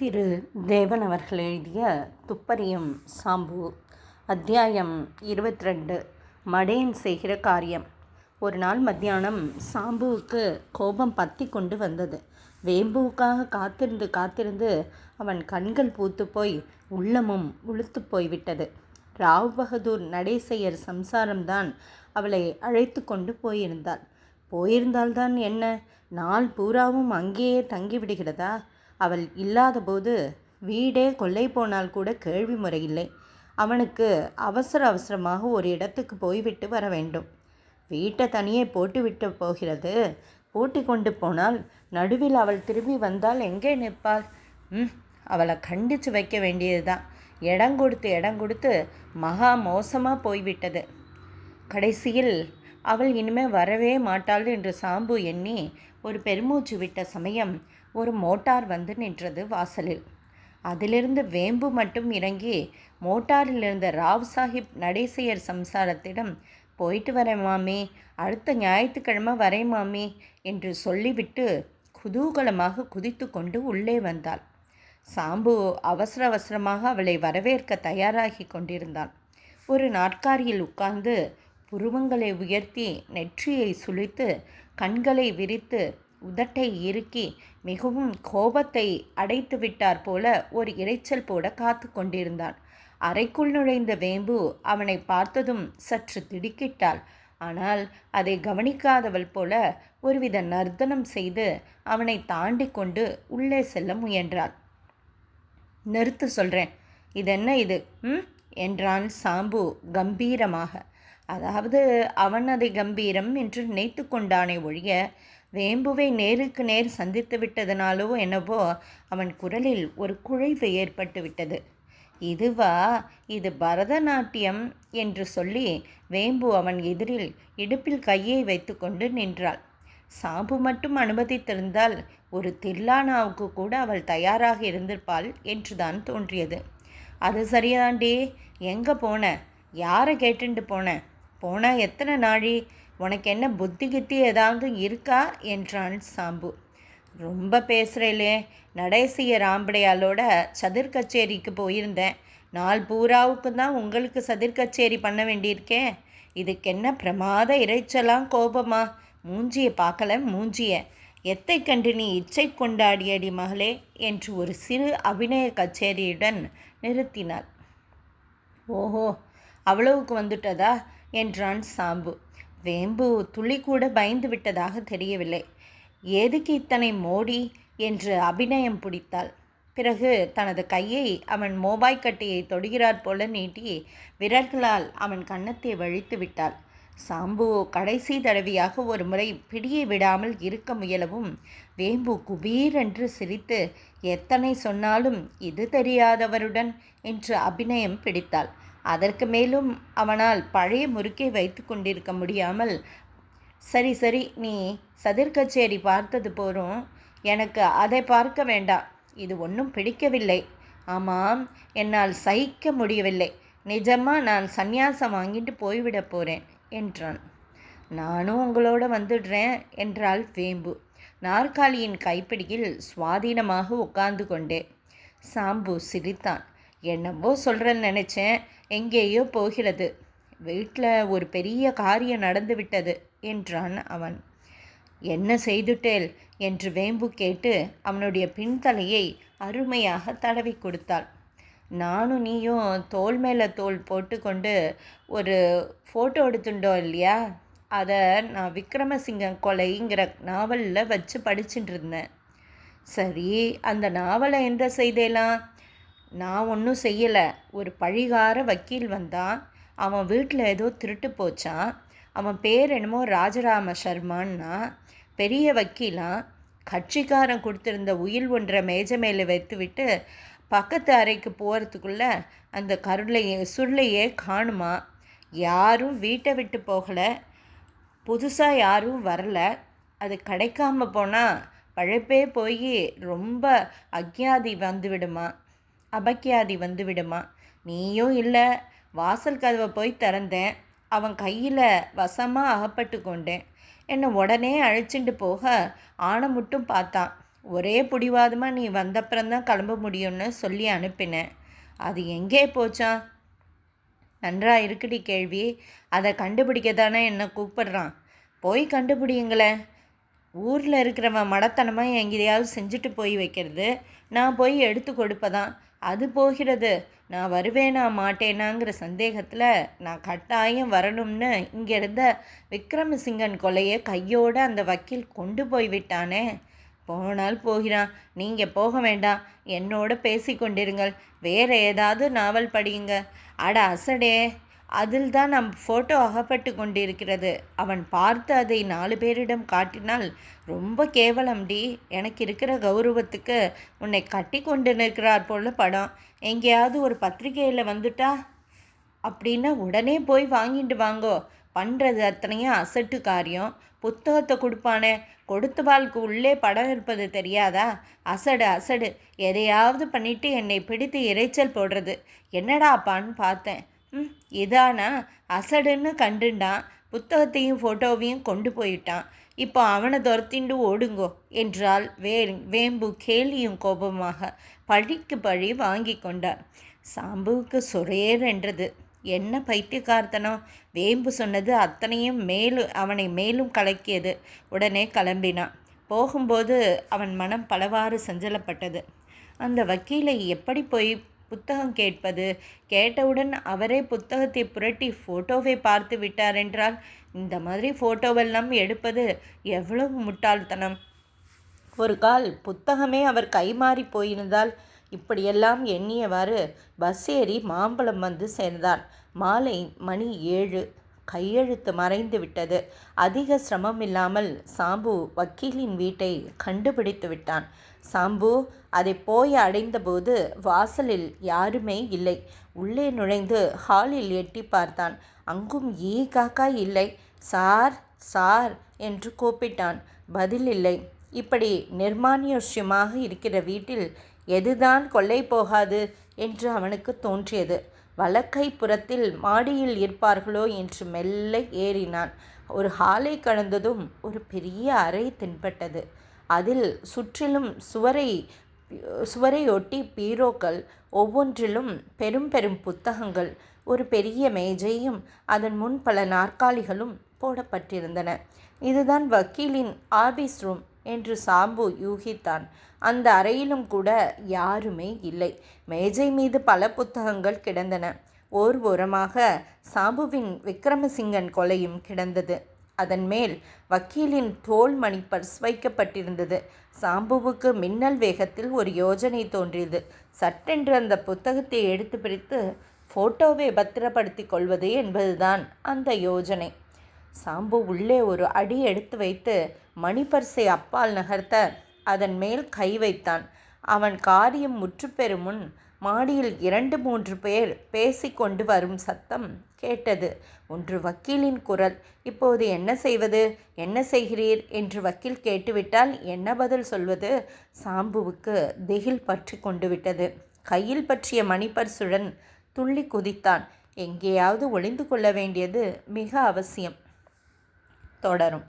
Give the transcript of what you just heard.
திரு தேவன் அவர்கள் எழுதிய துப்பறியும் சாம்பு அத்தியாயம் இருபத்தி ரெண்டு மடேன் செய்கிற காரியம். ஒரு நாள் மத்தியானம் சாம்புவுக்கு கோபம் பற்றி கொண்டு வந்தது. வேம்புவுக்காக காத்திருந்து காத்திருந்து அவன் கண்கள் பூத்து போய் உள்ளமும் உளுத்து போய்விட்டது. ராவ் பகதூர் நடேசையர் சம்சாரம்தான் அவளை அழைத்து கொண்டு போயிருந்தாள். போயிருந்தால்தான் என்ன? நாள் பூராவும் அங்கேயே தங்கிவிடுகிறதா? அவள் இல்லாதபோது வீடே கொள்ளை போனால் கூட கேள்வி முறையில்லை. அவனுக்கு அவசர அவசரமாக ஒரு இடத்துக்கு போய்விட்டு வர வேண்டும். வீட்டை தனியே போட்டுவிட்டு போகிறது. பூட்டி கொண்டு போனால் நடுவில் அவள் திரும்பி வந்தால் எங்கே நிற்பாள்? ம் அவளை கண்டித்து வைக்க வேண்டியதுதான். இடம் கொடுத்து இடம் கொடுத்து மகா மோசமாக போய்விட்டது. கடைசியில் அவள் இனிமே வரவே மாட்டாள் என்று சாம்பு எண்ணி ஒரு பெருமூச்சு விட்ட சமயம் ஒரு மோட்டார் வந்து நின்றது வாசலில். அதிலிருந்து வேம்பு மட்டும் இறங்கி மோட்டாரில் இருந்த ராவ் சாஹிப் நடேசையர் சம்சாரத்திடம் போயிட்டு வரேன் மாமி அடுத்த ஞாயிற்றுக்கிழமை வரேன் மாமி என்று சொல்லிவிட்டு குதூகலமாக குதித்து கொண்டு உள்ளே வந்தாள். சாம்பு அவசர அவசரமாக அவளை வரவேற்க தயாராகி கொண்டிருந்தான். ஒரு நாட்காரியில் உட்கார்ந்து புருவங்களை உயர்த்தி நெற்றியை சுழித்து கண்களை விரித்து உதட்டை இறுக்கி மிகவும் கோபத்தை அடைத்து விட்டார் போல ஒரு இரைச்சல் போட காத்து கொண்டிருந்தான். அறைக்குள் நுழைந்த வேம்பு அவனை பார்த்ததும் சற்று திடுக்கிட்டாள். ஆனால் அதை கவனிக்காதவள் போல ஒருவித நர்த்தனம் செய்து அவனை தாண்டி கொண்டு உள்ளே செல்ல முயன்றாள். நிறுத்து சொல்கிறேன் இதென்ன இது? ம்? என்றான் சாம்பு கம்பீரமாக. அதாவது அவன் அதை கம்பீரம் என்று நினைத்து கொண்டானே ஒழிய வேம்புவை நேருக்கு நேர் சந்தித்து விட்டதனாலோ என்னவோ அவன் குரலில் ஒரு குழைவு ஏற்பட்டு விட்டது. இதுவா? இது பரதநாட்டியம் என்று சொல்லி வேம்பு அவன் எதிரில் இடுப்பில் கையை வைத்துக்கொண்டு நின்றாள். சாம்பு மட்டும் அனுமதித்திருந்தால் ஒரு தில்லானாவுக்கு கூட அவள் தயாராக இருந்திருப்பாள் என்றுதான் தோன்றியது. அது சரியாண்டி எங்கே போன? யாரை கேட்டுண்டு போனேன் போனால் எத்தனை நாழி உனக்கு என்ன புத்தி கித்தி ஏதாவது இருக்கா? என்றான் சாம்பு. ரொம்ப பேசுகிறேலே நடேசிய ராம்படையாலோட சதிர் கச்சேரிக்கு போயிருந்தேன். நாள் பூராவுக்கு தான் உங்களுக்கு சதிர் கச்சேரி பண்ண வேண்டியிருக்கேன் இதுக்கு என்ன பிரமாத இறைச்சலாம் கோபமா? மூஞ்சியை பார்க்கல மூஞ்சிய. எத்தை கண்டு நீ இச்சை கொண்டாடியடி மகளே? என்று ஒரு சிறு அபிநய கச்சேரியுடன் நிறுத்தினாள். ஓஹோ அவ்வளவுக்கு வந்துட்டதா? என்றான் சாம்பு. வேம்பு துளி கூட பயந்து விட்டதாக தெரியவில்லை. எதுக்கு இத்தனை மோடி? என்று அபிநயம் பிடித்தாள். பிறகு தனது கையை அவன் மோபாய் கட்டையை தொடுகிறார் போல நீட்டி விரல்களால் அவன் கன்னத்தை வழித்து விட்டாள். சாம்பு கடைசி தடவையாக ஒரு முறை பிடியை விடாமல் இருக்க முயலவும் வேம்பு குபீரென்று சிரித்து எத்தனை சொன்னாலும் இது தெரியாதவருடன் என்று அபிநயம் பிடித்தாள். அதற்கு மேலும் அவனால் பழைய முறுக்கை வைத்து கொண்டிருக்க முடியாமல் சரி சரி நீ சதிர் கச்சேரி பார்த்தது போகிறோம் எனக்கு அதை பார்க்க வேண்டாம். இது ஒன்றும் பிடிக்கவில்லை. ஆமாம் என்னால் சகிக்க முடியவில்லை. நிஜமாக நான் சந்நியாசம் வாங்கிட்டு போய்விட போகிறேன் என்றான். நானும் உங்களோட வந்துடுறேன் என்றாள் வேம்பு. நாற்காலியின் கைப்பிடியில் சுவாதீனமாக உட்கார்ந்து கொண்டே. சாம்பு சிரித்தான். என்னவோ சொல்கிறேன்னு நினச்சேன். எங்கேயோ போகிறது. வீட்டில் ஒரு பெரிய காரியம் நடந்து விட்டது என்றான் அவன். என்ன செய்துட்டேல்? என்று வேம்பு கேட்டு அவனுடைய பின்தலையை அருமையாக தடவி கொடுத்தாள். நானும் நீயும் தோல் மேலே தோல் போட்டுக்கொண்டு ஒரு ஃபோட்டோ எடுத்துட்டோம் இல்லையா? அதை நான் விக்ரமசிங்கம் கொலைங்கிற நாவலில் வச்சு படிச்சுட்டு இருந்தேன். சரி அந்த நாவலை எந்த செய்தேலாம்? நான் ஒன்றும் செய்யலை. ஒரு பழிகார வக்கீல் வந்தான். அவன் வீட்டில் ஏதோ திருட்டு போச்சான் அவன் பேர் என்னமோ ராஜராம சர்மான்னா. பெரிய வக்கீலான் கட்சிக்காரன் கொடுத்துருந்த உயில் ஒன்றை மேஜை மேலே வைத்துவிட்டு பக்கத்து அறைக்கு போகிறதுக்குள்ள அந்த கருளையே சுருளையே காணுமா? யாரும் வீட்டை விட்டு போகலை. புதுசாக யாரும் வரல. அது கிடைக்காம போனால் பழைப்பே போய் ரொம்ப அக்ஞாதி வந்துவிடுமா அபக்கியாதி வந்துவிடுமா நீயும் இல்லை. வாசல் கதவை போய் திறந்தேன். அவன் கையில் வசமாக அகப்பட்டு கொண்டேன். என்னை உடனே அழைச்சிட்டு போக ஆணை மட்டும் பார்த்தான். ஒரே பிடிவாதமாக நீ வந்தப்புறம்தான் கிளம்ப முடியும்னு சொல்லி அனுப்பினேன். அது எங்கே போச்சா? நன்றா இருக்குடி கேள்வி. அதை கண்டுபிடிக்க தானே என்னை கூப்பிடுறான். போய் கண்டுபிடியுங்களேன். ஊரில் இருக்கிறவன் மடத்தனமாக எங்கேயாவது செஞ்சுட்டு போய் வைக்கிறது. நான் போய் எடுத்து கொடுப்பதான். அது போகிறது. நான் வருவேனா மாட்டேனாங்கிற சந்தேகத்தில் நான் கட்டாயம் வரணும்னு இங்கே இருந்த விக்ரமசிங்கன் கொலையை கையோடு அந்த வக்கீல் கொண்டு போய் விட்டானே. போனால் போகிறான். நீங்கள் போக வேண்டாம். என்னோட பேசி கொண்டிருங்கள் வேறு ஏதாவது நாவல் படியுங்க. அட அசடே. அதில் தான் நம் ஃபோட்டோ அகப்பட்டு கொண்டிருக்கிறது. அவன் பார்த்து அதை நாலு பேரிடம் காட்டினால் ரொம்ப கேவலம் டி. எனக்கு இருக்கிற கௌரவத்துக்கு உன்னை கட்டி கொண்டு நிற்கிறார் போல படம். எங்கேயாவது ஒரு பத்திரிகையில் வந்துட்டா? அப்படின்னா உடனே போய் வாங்கிட்டு வாங்கோ. பண்ணுறது அத்தனையும் அசட்டு காரியம். புத்தகத்தை கொடுப்பானே. கொடுத்த வாழ்க்கு உள்ளே படம் இருப்பது தெரியாதா? அசடு அசடு. எதையாவது பண்ணிட்டு என்னை பிடித்து இறைச்சல் போடுறது. என்னடாப்பான்னு பார்த்தேன். ம் இதானா? அசடுன்னு கண்டுண்டான். புத்தகத்தையும் ஃபோட்டோவையும் கொண்டு போயிட்டான். இப்போ அவனை துரத்திண்டு ஓடுங்கோ என்றால் வே வேம்பு கேலியும் கோபமாக பழிக்கு பழி வாங்கி கொண்டார். சாம்புவுக்கு சுரேர் என்ன பைத்தியக்கார்த்தனம்? வேம்பு சொன்னது அத்தனையும் மேலும் அவனை மேலும் கலக்கியது. உடனே கிளம்பினான். போகும்போது அவன் மனம் பலவாறு சஞ்சலப்பட்டது. அந்த வக்கீலை எப்படி போய் புத்தகம் கேட்பது. கேட்டவுடன் அவரே புத்தகத்தை புரட்டி ஃபோட்டோவை பார்த்து விட்டார் என்றால் இந்த மாதிரி ஃபோட்டோவெல்லாம் எடுப்பது எவ்வளவு முட்டாள்தனம். ஒரு கால் புத்தகமே அவர் கைமாறி போயிருந்தால் இப்படியெல்லாம் எண்ணியவாறு பஸ் ஏறி மாம்பழம் வந்து சேர்ந்தான் மாலை மணி ஏழு. கையெழுத்து மறைந்து விட்டது. அதிக சிரமம் இல்லாமல் சாம்பு வக்கீலின் வீட்டை கண்டுபிடித்து விட்டான். சாம்பு அதை போய் அடைந்தபோது வாசலில் யாருமே இல்லை. உள்ளே நுழைந்து ஹாலில் எட்டி பார்த்தான். அங்கும் ஈ காக்கா இல்லை. சார் சார் என்று கூப்பிட்டான். பதில் இல்லை. இப்படி நிர்மானியோஷ்யமாக இருக்கிற வீட்டில் எதுதான் கொள்ளை போகாது என்று அவனுக்கு தோன்றியது. வலக்கை புறத்தில் மாடியில் இருப்பார்களோ என்று மெல்ல ஏறினான். ஒரு ஹாலை கடந்ததும் ஒரு பெரிய அறை தென்பட்டது. அதில் சுற்றிலும் சுவரை சுவரையொட்டி பீரோக்கள் ஒவ்வொன்றிலும் பெரும் பெரும் புத்தகங்கள் ஒரு பெரிய மேஜையும் அதன் முன் பல நாற்காலிகளும் போடப்பட்டிருந்தன. இதுதான் வக்கீலின் ஆபீஸ் ரூம் என்று சாம்பு யூகித்தான். அந்த அறையிலும் கூட யாருமே இல்லை. மேஜை மீது பல புத்தகங்கள் கிடந்தன. ஓர் ஓரமாக சாம்புவின் விக்ரமசிங்கன் கொலையும் கிடந்தது. அதன் மேல் வக்கீலின் தோல் மணி பர்ஸ் வைக்கப்பட்டிருந்தது சாம்புவுக்கு மின்னல் வேகத்தில் ஒரு யோஜனை தோன்றியது. சட்டென்று அந்த புத்தகத்தை எடுத்து பிடித்து ஃபோட்டோவை பத்திரப்படுத்தி கொள்வது என்பதுதான் அந்த யோஜனை சாம்பு உள்ளே ஒரு அடி எடுத்து வைத்து மணிப்பர்சை அப்பால் நகர்த்த அதன் மேல் கை வைத்தான். அவன் காரியம் முற்றுப்பெறும் முன் மாடியில் இரண்டு மூன்று பேர் பேசிக்கொண்டு வரும் சத்தம் கேட்டது. ஒன்று வக்கீலின் குரல். இப்போது என்ன செய்வது? என்ன செய்கிறீர்? என்று வக்கீல் கேட்டுவிட்டால் என்ன பதில் சொல்வது? சாம்புவுக்கு திகில் பற்றி கொண்டு விட்டது. கையில் பற்றிய மணிப்பர்சுடன் துள்ளி குதித்தான். எங்கேயாவது ஒளிந்து கொள்ள வேண்டியது மிக அவசியம். தொடரும்.